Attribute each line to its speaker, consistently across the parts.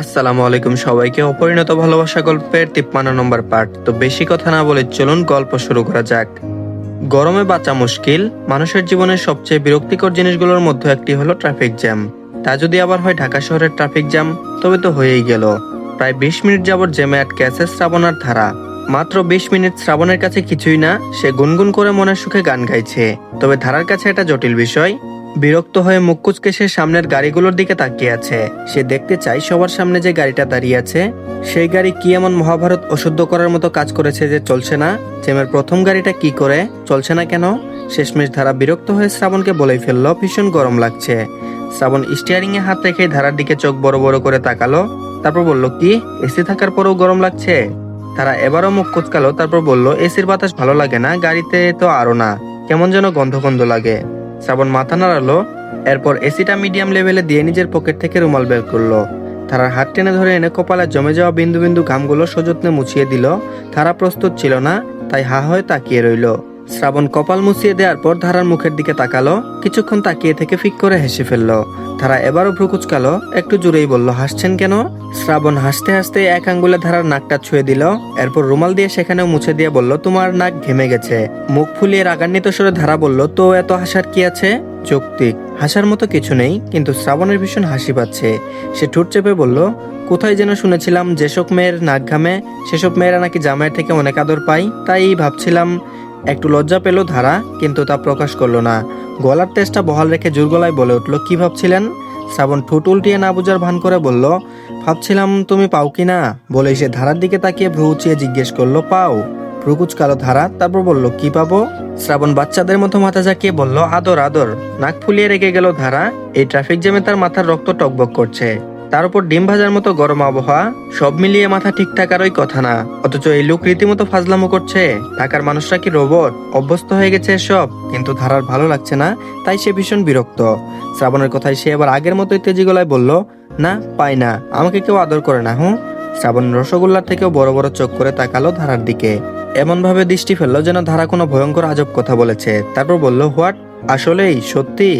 Speaker 1: আসসালামু আলাইকুম সবাইকে। অপরিণত ভালোবাসা গল্পের তিপ্পান্ন নম্বর পার্ট তো বেশি কথা না বলে চলুন গল্প শুরু করা যাক। গরমে বাঁচা মুশকিল, মানুষের জীবনের সবচেয়ে বিরক্তিকর জিনিসগুলোর মধ্যে একটি হলো ট্রাফিক জ্যাম। তা যদি আবার হয় ঢাকা শহরের ট্রাফিক জ্যাম, তবে তো হয়েই গেল। প্রায় বিশ মিনিট যাবত জ্যামে আটকে আছে শ্রাবণার ধারা। মাত্র বিশ মিনিট শ্রাবণের কাছে কিছুই না, সে গুনগুন করে মনের সুখে গান গাইছে। তবে ধারার কাছে এটা জটিল বিষয় বিরক্ত হয়ে মুখ কুচকে সে সামনের গাড়িগুলোর দিকে তাকিয়ে আছে। সে দেখতে চায় সবার সামনে যে গাড়িটা দাঁড়িয়ে আছে। সেই গাড়ি কি এমন মহাভারত অশুদ্ধ করার মতো কাজ করেছে যে চলছে না? জেমের প্রথম গাড়িটা কি করে? চলছে না কেন? শেষমেশ ধারা বিরক্ত হয়ে শ্রাবণকে বলেই ফেলল, ভীষণ গরম লাগছে। শ্রাবণ স্টিয়ারিং এ হাত রেখে ধারার দিকে চোখ বড় বড় করে তাকালো, তারপর বলল, কি? এসি থাকার পরেও গরম লাগছে? তারা এবারও মুখ কুচকালো, তারপর বলল, এসির বাতাস ভালো লাগে না, গাড়িতে তো আরও না। কেমন যেন গন্ধ গন্ধ লাগে। শ্রাবণ মাথা নাড়ালো, এরপর এসিটা মিডিয়াম লেভেলে দিয়ে নিজের পকেট থেকে রুমাল বের করল। তারার হাত টেনে ধরে এনে কপালে জমে যাওয়া বিন্দু বিন্দু ঘামগুলো সযত্নে মুছিয়ে দিল। তারা প্রস্তুত ছিল না, তাই হা হয়ে তাকিয়ে রইল। শ্রাবণ কপাল মুছিয়ে দেওয়ার পর ধারার মুখের দিকে তাকালো, কিছুক্ষণ তাকিয়ে থেকে ফিক করে হেসে ফেলল। ধারা এবারও ভ্রুকুচকালো, একটু জোরেই বলল, হাসছেন কেন? শ্রাবণ হাসতে হাসতে এক আঙ্গুলে ধারার নাকটা ছুঁয়ে দিল, এরপর রুমাল দিয়ে সেখানেও মুছে দিয়ে বলল, তোমার নাক ঘেমে গেছে। মুখ ফুলিয়ে রাগান্বিত সরে ধারা বলল, তো এত হাসার কি আছে? যৌক্তিক, হাসার মতো কিছু নেই, কিন্তু শ্রাবণের ভীষণ হাসি পাচ্ছে। সে ঠোঁট চেপে বলল, কোথায় যেন শুনেছিলাম, যেসব মেয়ের নাক ঘামে, সেসব মেয়েরা নাকি জামাইয়ের থেকে অনেক আদর পায়। তাই ভাবছিলাম একটু লজ্জা পেল ধারা, কিন্তু তা প্রকাশ করল না। গলার তেজটা বহাল রেখে জোর গলায় বলে উঠল, কি ভাবছিলেন? শ্রাবণ ঠোঁট উল্টিয়ে না বুঝার ভান করে বলল, ভাবছিলাম তুমি পাও কি না? বলে সে ধারার দিকে তাকিয়ে ভ্রু উঁচিয়ে জিজ্ঞেস করল, পাও? ভ্রুকুচ কালো ধারা, তারপর বলল, কি পাবো? শ্রাবণ বাচ্চাদের মতো মাথা ঝাঁকিয়ে বলল, আদর আদর। নাক ফুলিয়ে রেখে গেল ধারা, এই ট্রাফিক জ্যামে তার মাথার রক্ত টকবক করছে। তার উপর ডিম ভাজার মতো গরম আবহাওয়া, সব মিলিয়ে মাথা ঠিক থাকারই কথা না। অথচ এই লোক রীতিমতো ফাজলামো করছে। ঢাকার মানুষরা কি রোবট? অভ্যস্ত হয়ে গেছে সব কিন্তু ধারার ভালো লাগছে না, তাই সে ভীষণ বিরক্ত। শ্রাবণের কথায় সে এবার আগের মতোই তেজি গলায় বলল, না, পাই না, আমাকে কেউ আদর করে না, হুঁ? শ্রাবণ রসগোল্লার থেকেও বড় বড় চোখ করে তাকালো ধারার দিকে। এমন ভাবে দৃষ্টি ফেলল যেন ধারা কোনো ভয়ঙ্কর আজব কথা বলেছে। তারপর বলল, হোয়াট? আসলেই? সত্যি?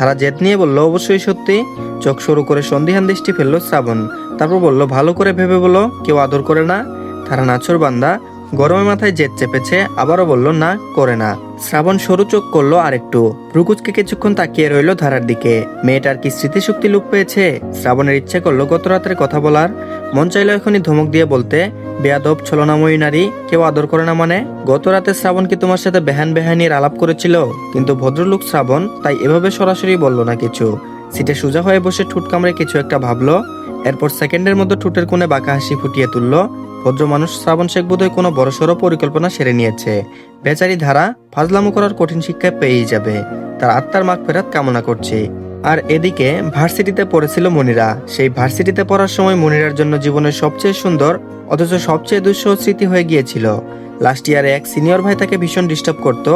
Speaker 1: ধারা জেদ নিয়ে বলল, অবশ্যই সত্যি। চোখ শুরু করে সন্ধিহান দৃষ্টি ফেলল শ্রাবণ। তারপর বলল, ভালো করে ভেবে বলো, কেউ আদর করে না? তারা নাচর বান্দা গরমে মাথায় জেদ চেপেছে, আবারও বলল, না, করে না। শ্রাবণ সরু চোখ করল আরেকটু। রুকুচকে কিছুক্ষণ তাকিয়ে রইল ধারার দিকে। মেয়েটার কি স্মৃতিশক্তি লুপ পেয়েছে? শ্রাবণের ইচ্ছে করল গত রাতের কথা বলার। মন চাইলো এখনই ধমক দিয়ে বলতে, বেয়াদব, ছলনাময়ী নারী, কেউ আদর করে না মানে? গত রাতে শ্রাবণ কি তোমার সাথে বেহান বেহানির আলাপ করেছিল? কিন্তু ভদ্রলোক শ্রাবণ তাই এভাবে সরাসরি বলল না কিছু। সিটে সোজা হয়ে বসে ঠুট কামড়ে কিছু একটা ভাবলো। এরপর সেকেন্ডের মধ্যে ঠুটের কোণে বাঁকা হাসি ফুটিয়ে তুললো। ভদ্র মানুষ শ্রাবণ শেখ বোধহয় কোনো বড়সড় পরিকল্পনা সেরে নিয়েছে। বেচারি ধারা ফাজলামো করার কঠিন শিক্ষা পেয়েই যাবে। তার আত্মার মাগ ফেরাত কামনা করছে। আর এদিকে ভার্সিটিতে পড়েছিল মনিরা। সেই ভার্সিটিতে পড়ার সময় মনিরার জন্য জীবনের সবচেয়ে সুন্দর, অথচ সবচেয়ে দুঃসহ স্মৃতি হয়ে গিয়েছিল। লাস্ট ইয়ারে এক সিনিয়র ভাই তাকে ভীষণ ডিস্টার্ব করত।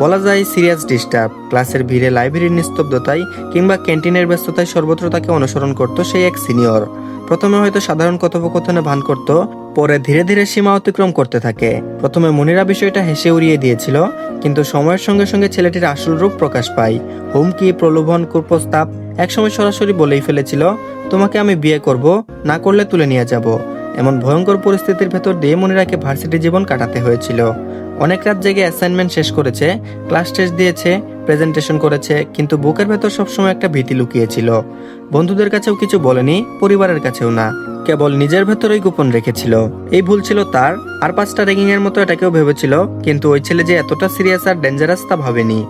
Speaker 1: বলা যায় সিরিয়াস ডিস্টার্ব ক্লাসের ভিড়ে লাইব্রেরির নিস্তব্ধতায় কিংবা ক্যান্টিনের ব্যস্ততায় সর্বত্র তাকে অনুসরণ করত সেই এক সিনিয়র প্রথমে হয়তো সাধারণ কথোপকথনে ভান করত, পরে ধীরে ধীরে সীমা অতিক্রম করতে থাকে। প্রথমে মনিরা বিষয়টা হেসে উড়িয়ে দিয়েছিল, কিন্তু সময়ের সঙ্গে সঙ্গে ছেলেটির আসল রূপ প্রকাশ পায়। হুমকি, প্রলোভন, কুপ্রস্তাব একসময় সরাসরি বলেই ফেলেছিল, তোমাকে আমি বিয়ে করব, না করলে তুলে নিয়ে যাব। এমন ভয়ঙ্কর পরিস্থিতির ভেতর দিয়ে মনিরাকে ভার্সিটি জীবন কাটাতে হয়েছিল। অনেক রাত জেগে অ্যাসাইনমেন্ট শেষ করেছে ক্লাস টেস্ট দিয়েছে প্রেজেন্টেশন করেছে, কিন্তু বুকের ভেতর সবসময় একটা ভীতি লুকিয়েছিল। বন্ধুদের কাছেও কিছু বলেনি, পরিবারের কাছেও না, কেবল নিজের ভেতরেই গোপন রেখেছিল। এই ভুল ছিল তার, আর পাঁচটা র্যাগিং এর মতো এটাকেও ভেবেছিল, কিন্তু ওই ছেলে যে এতটা সিরিয়াস আর ডেঞ্জারাস তা ভাবেনি।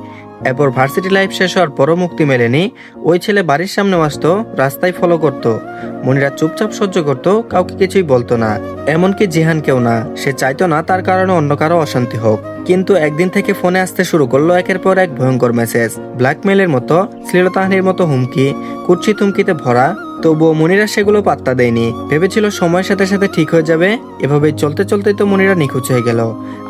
Speaker 1: এরপর ভার্সিটি লাইফ শেষ হওয়ার পরও মুক্তি মেলেনি। ওই ছেলে বাড়ির সামনে আসত, রাস্তায় ফলো করত। মনিরা চুপচাপ সহ্য করত, কাউকে কিছুই বলতো না। এমনকি জিহান কেউ না। সে চাইতো না তার কারণে অন্য কারও অশান্তি হোক। কিন্তু একদিন থেকে ফোনে আসতে শুরু করল একের পর এক ভয়ঙ্কর মেসেজ ব্ল্যাকমেলের মতো, শ্লীলতাহানির মতো হুমকি কুচ্ছি থুমকিতে ভরা তবুও মনিরা সেগুলো পাত্তা দেয়নি। ভেবেছিল সময়ের সাথে সাথে ঠিক হয়ে যাবে। এভাবে চলতে চলতেই তো মনিরা নিখোঁজ হয়ে গেল।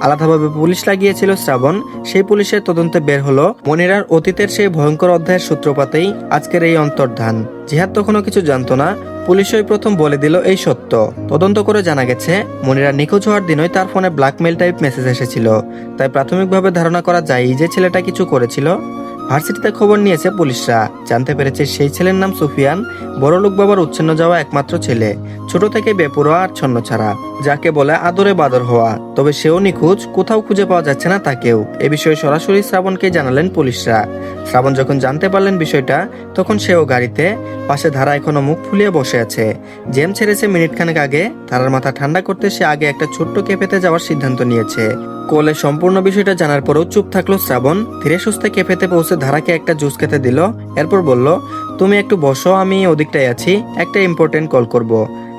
Speaker 1: আলাদাভাবে পুলিশ লাগিয়েছিল শ্রাবণ। সেই পুলিশের তদন্তে বের হলো মনিরার অতীতের সেই ভয়ঙ্কর অধ্যায়ের সূত্রপাতেই আজকের এই অন্তর্ধান। জিহাদ তখনও কিছু জানতো না। পুলিশই প্রথম বলে দিল এই সত্য। তদন্ত করে জানা গেছে, মনিরা নিখোঁজ হওয়ার দিনই তার ফোনে ব্ল্যাকমেল টাইপ মেসেজ এসেছিল। তাই প্রাথমিকভাবে ধারণা করা যায় যে ছেলেটা কিছু করেছিল। ভার্সিটিতে খবর নিয়েছে পুলিশরা। জানতে পেরেছে সেই ছেলের নাম সুফিয়ান। বড়লোক বাবার উচ্ছন্ন যাওয়া একমাত্র ছেলে। ছোট থেকে বেপরোয়া আর ছন্ন ছাড়া। যাকে বলে আদরে বাদর হওয়া। তবে সেও নিখোঁজ, কোথাও খুঁজে পাওয়া যাচ্ছে না তাকেও। এ বিষয়ে সরাসরি শ্রাবণকে জানালেন পুলিশরা। শ্রাবণ যখন জানতে পারলেন বিষয়টা, তখন সেও গাড়িতে, পাশে ধারা এখনও মুখ ফুলিয়ে বসে আছে। জেম ছেড়েছে মিনিট খানেক আগে। ধারার মাথা ঠান্ডা করতে সে আগে একটা ছোট্ট কেফেতে যাওয়ার সিদ্ধান্ত নিয়েছে। কোলে সম্পূর্ণ বিষয়টা জানার পরেও চুপ থাকল শ্রাবণ। ধীরে সুস্থে কেফেতে পৌঁছে ধারাকে একটা জুস খেতে দিল, এরপর বলল, তুমি একটু বসো, আমি ওদিকটাই আছি, একটা ইম্পর্টেন্ট কল করব।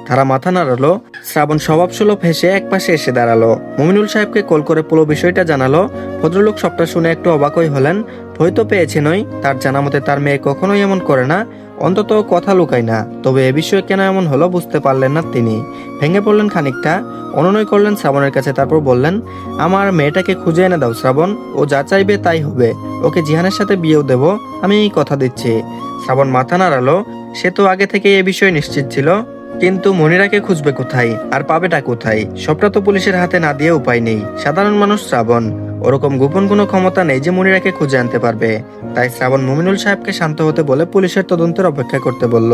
Speaker 1: ধারা মাথা নাড়ালো, শ্রাবণ স্বভাব সুলভ হেসে এক পাশে এসে দাঁড়াল মমিনুল সাহেবকে কল করে পুরো বিষয়টা জানালো ভদ্রলোক সবটা শুনে একটু অবাকই হলেন ভয় তো পেয়েছে নই তার জানা মতে তার মেয়ে কখনোই এমন করে না। অন্তত কথা লুকায় না। তবে এ বিষয়ে কেন এমন হলো বুঝতে পারলেন না তিনি। ভেঙে পড়লেন খানিকটা। অনুনয় করলেন শ্রাবণের কাছে, তারপর বললেন, আমার মেয়েটাকে খুঁজে এনে দাও শ্রাবণ। ও যা চাইবে তাই হবে। ওকে জিহানের সাথে বিয়েও দেব। আমি কথা দিচ্ছি। শ্রাবণ মাথা নাড়ালো। সে তো আগে থেকে এ বিষয়ে নিশ্চিত ছিল। কিন্তু মনিরাকে খুঁজবে কোথায়? আর পাবেটা কোথায়? সবটা তো পুলিশের হাতে না দিয়ে উপায় নেই। সাধারণ মানুষ শ্রাবণ। ওরকম গোপন কোনো ক্ষমতা নেই যে মনিরাকে খুঁজে আনতে পারবে। তাই শ্রাবণ মুমিনুল সাহেবকে শান্ত হতে বলে পুলিশের তদন্তের অপেক্ষা করতে বলল,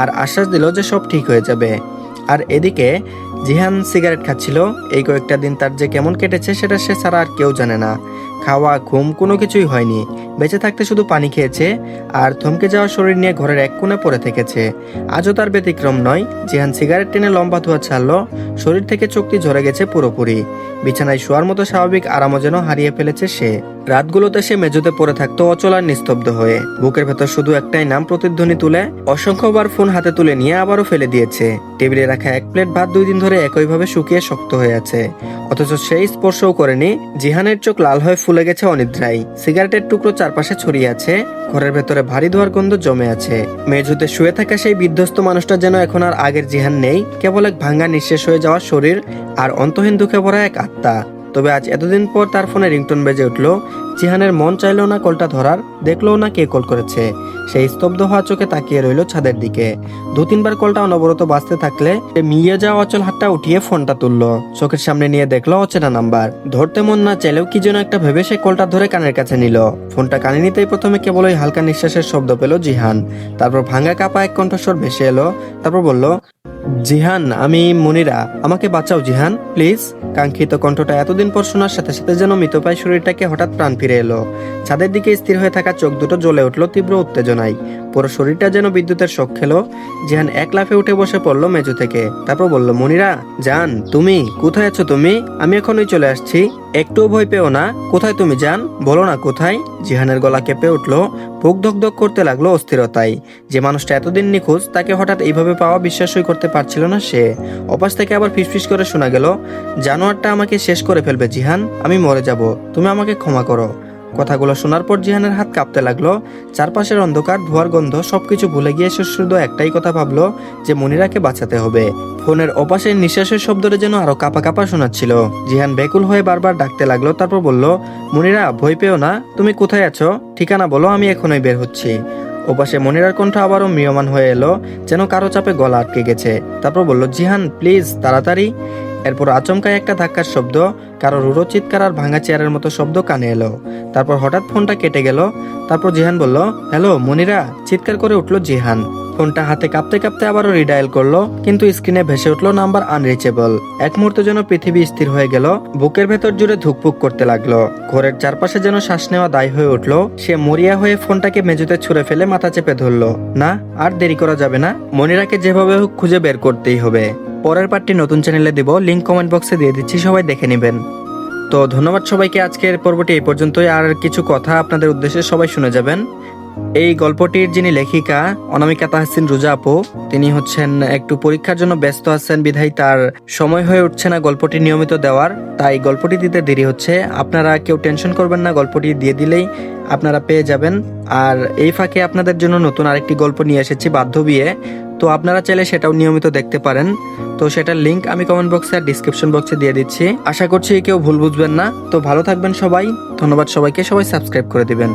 Speaker 1: আর আশ্বাস দিল যে সব ঠিক হয়ে যাবে। আর এদিকে জিহান সিগারেট খাচ্ছিল, এই কয়েকটা দিন তার যে কেমন কেটেছে সেটা সে ছাড়া আর কেউ জানে না। খাওয়া, ঘুম কোনো কিছুই হয়নি। বেঁচে থাকতে শুধু পানি খেয়েছে আর থমকে যাওয়া শরীর নিয়ে ঘরের এক কোণে পড়ে থেকেছে। আজও তার ব্যতিক্রম নয় জিহান সিগারেট টেনে লম্বা ধোয়া ছাড়লো, শরীর থেকে চোখটি ঝরে গেছে পুরোপুরি। বিছানায় শোয়ার মতো স্বাভাবিক আরামও যেন হারিয়ে ফেলেছে সে। রাতগুলোতে সে মেঝোতে পড়ে থাকতো অচল আর নিস্তব্ধ হয়ে। বুকের ভেতর শুধু একটাই নাম প্রতিধ্বনি তুলে অসংখ্যবার ফোন হাতে তুলে নিয়ে আবারও ফেলে দিয়েছে। টেবিলে রাখা এক প্লেট ভাত দুই দিন ধরে একইভাবে শুকিয়ে শক্ত হয়ে আছে। অথচ সেই স্পর্শও করেনি জিহানের চোখ লাল হয়ে ফুলে গেছে অনিদ্রায়। সিগারেটের টুকরো চারপাশে ছড়িয়ে আছে। ঘরের ভেতরে ভারী ধোয়ার গন্ধ জমে আছে। মেঝুতে শুয়ে থাকা সেই বিধ্বস্ত মানুষটা যেন এখন আর আগের জিহান নেই। কেবল এক ভাঙ্গা নিঃশেষ হয়ে যাওয়া শরীর আর অন্তহীন দুঃখে ভরা এক আত্মা। তবে আজ এতদিন পর তার ফোনে রিংটোন বেজে উঠল। জিহানের মন চাইলো না কলটা ধরার, দেখল না কে কল করেছে। সেই স্তব্ধ হওয়া চোখে তাকিয়ে রইল ছাদের দিকে। দু তিনবার কলটা অনবরত বাঁচতে থাকলে সে মিয়ে যাওয়া অচল হাতটা উঠিয়ে ফোনটা তুললো। চোখের সামনে নিয়ে দেখল অচেনা নাম্বার। ধরতে মন না চাইলেও কি যেন একটা ভেবে সে কলটা ধরে কানের কাছে নিল। ফোনটা কানে নিতেই প্রথমে কেবল ওই হালকা নিঃশ্বাসের শব্দ পেল জিহান। তারপর ভাঙ্গা কাপা এক কণ্ঠস্বর ভেসে এলো। তারপর বলল জিহান, আমি মনিরা। আমাকে বাঁচাও জিহান, প্লিজ। কাঙ্ক্ষিত কণ্ঠটা এতদিন পর শোনার সাথে সাথে যেন মৃতপায় শরীরটাকে হঠাৎ প্রাণ ফিরে এলো। ছাদের দিকে স্থির হয়ে থাকা চোখ দুটো জ্বলে উঠল তীব্র উত্তেজনায়। পুরো শরীরটা যেন বিদ্যুতের শখ খেলো। জিহান এক লাফে উঠে বসে পড়ল মেজু থেকে। তারপর বলল, মনিরা, জান, তুমি? কোথায় আছো তুমি? আমি এখনই চলে আসছি। একটুও ভয় পেও না। কোথায় তুমি যান বলো না কোথায়? জিহানের গলা কেঁপে উঠল, বুক ধকধক করতে লাগল অস্থিরতায়। যে মানুষটা এতদিন নিখোঁজ, তাকে হঠাৎ এইভাবে পাওয়া বিশ্বাসই করতে পারছিল না সে। অপাস থেকে আবার ফিসফিস করে শোনা গেল, জানোয়ারটা আমাকে শেষ করে ফেলবে, জিহান। আমি মরে যাব, তুমি আমাকে ক্ষমা করো। কথাগুলো শোনার পর জিহানের হাত কাঁপতে লাগল। চারপাশের অন্ধকার, ধোয়ার গন্ধ সবকিছু ভুলে গিয়ে সে শুধু একটাই কথা ভাবলো, যে মনিরাকে বাঁচাতে হবে। ফোনের অপাশের নিঃশ্বাসের শব্দটা যেন আরও কাঁপা কাঁপা শোনাচ্ছিল। জিহান বেকুল হয়ে বারবার ডাকতে লাগল, তারপর বলল, মনিরা, ভয় পেও না, তুমি কোথায় আছো? ঠিকানা বলো, আমি এখনই বের হচ্ছি। ওপাশে মনিরার কণ্ঠ আবারও ম্রিয়মান হয়ে এলো, যেন কারও চাপে গলা আটকে গেছে। তারপর বলল, জিহান, প্লিজ, তাড়াতাড়ি। এরপর আচমকায় একটা ধাক্কার শব্দ কারও রুড়ো চিৎকার আর ভাঙা চেয়ারের মতো শব্দ কানে এলো। তারপর হঠাৎ ফোনটা কেটে গেল। তারপর জিহান বলল, হ্যালো, মনিরা। চিৎকার করে উঠল জিহান। ফোনটা হাতে কাঁপতে কাঁপতে আবারও রিডায়াল করল, কিন্তু স্ক্রিনে ভেসে উঠল নাম্বার আনরিচেবল এক মুহূর্তে যেন পৃথিবী স্থির হয়ে গেল, বুকের ভেতর জুড়ে ধুকপুক করতে লাগল। ঘরের চারপাশে যেন শ্বাস নেওয়া দায় হয়ে উঠল, সে মরিয়া হয়ে ফোনটাকে মেঝেতে ছুঁড়ে ফেলে মাথা চেপে ধরলো। না, আর দেরি করা যাবে না, মনিরাকে যেভাবে হোক খুঁজে বের করতেই হবে। পরের পার্টটি নতুন চ্যানেলে দিব লিঙ্ক কমেন্ট বক্সে দিয়ে দিচ্ছি, সবাই দেখে নেবেন। তো ধন্যবাদ সবাইকে, আজকের পর্বটি এই পর্যন্তই। আর কিছু কথা আপনাদের উদ্দেশ্যে সবাই শুনে যাবেন। এই গল্পটির যিনি লেখিকা, অনামিকা তাহসিন রুজা আপু, তিনি হচ্ছেন একটু পরীক্ষার জন্য ব্যস্ত আছেন, বিধায় তার সময় হয়ে উঠছে না গল্পটি নিয়মিত দেওয়ার। তাই গল্পটি দিতে দেরি হচ্ছে। আপনারা কেউ টেনশন করবেন না, গল্পটি দিয়ে দিলেই আপনারা পেয়ে যাবেন। আর এই ফাঁকে আপনাদের জন্য নতুন আরেকটি গল্প নিয়ে এসেছি বাধ্য বিয়ে তো আপনারা চাইলে সেটাও নিয়মিত দেখতে পারেন। তো সেটার লিঙ্ক আমি কমেন্ট বক্সে আর ডিসক্রিপশন বক্সে দিয়ে দিচ্ছি। আশা করছি কেউ ভুল বুঝবেন না। তো ভালো থাকবেন সবাই। ধন্যবাদ সবাইকে। সবাই সাবস্ক্রাইব করে দিবেন।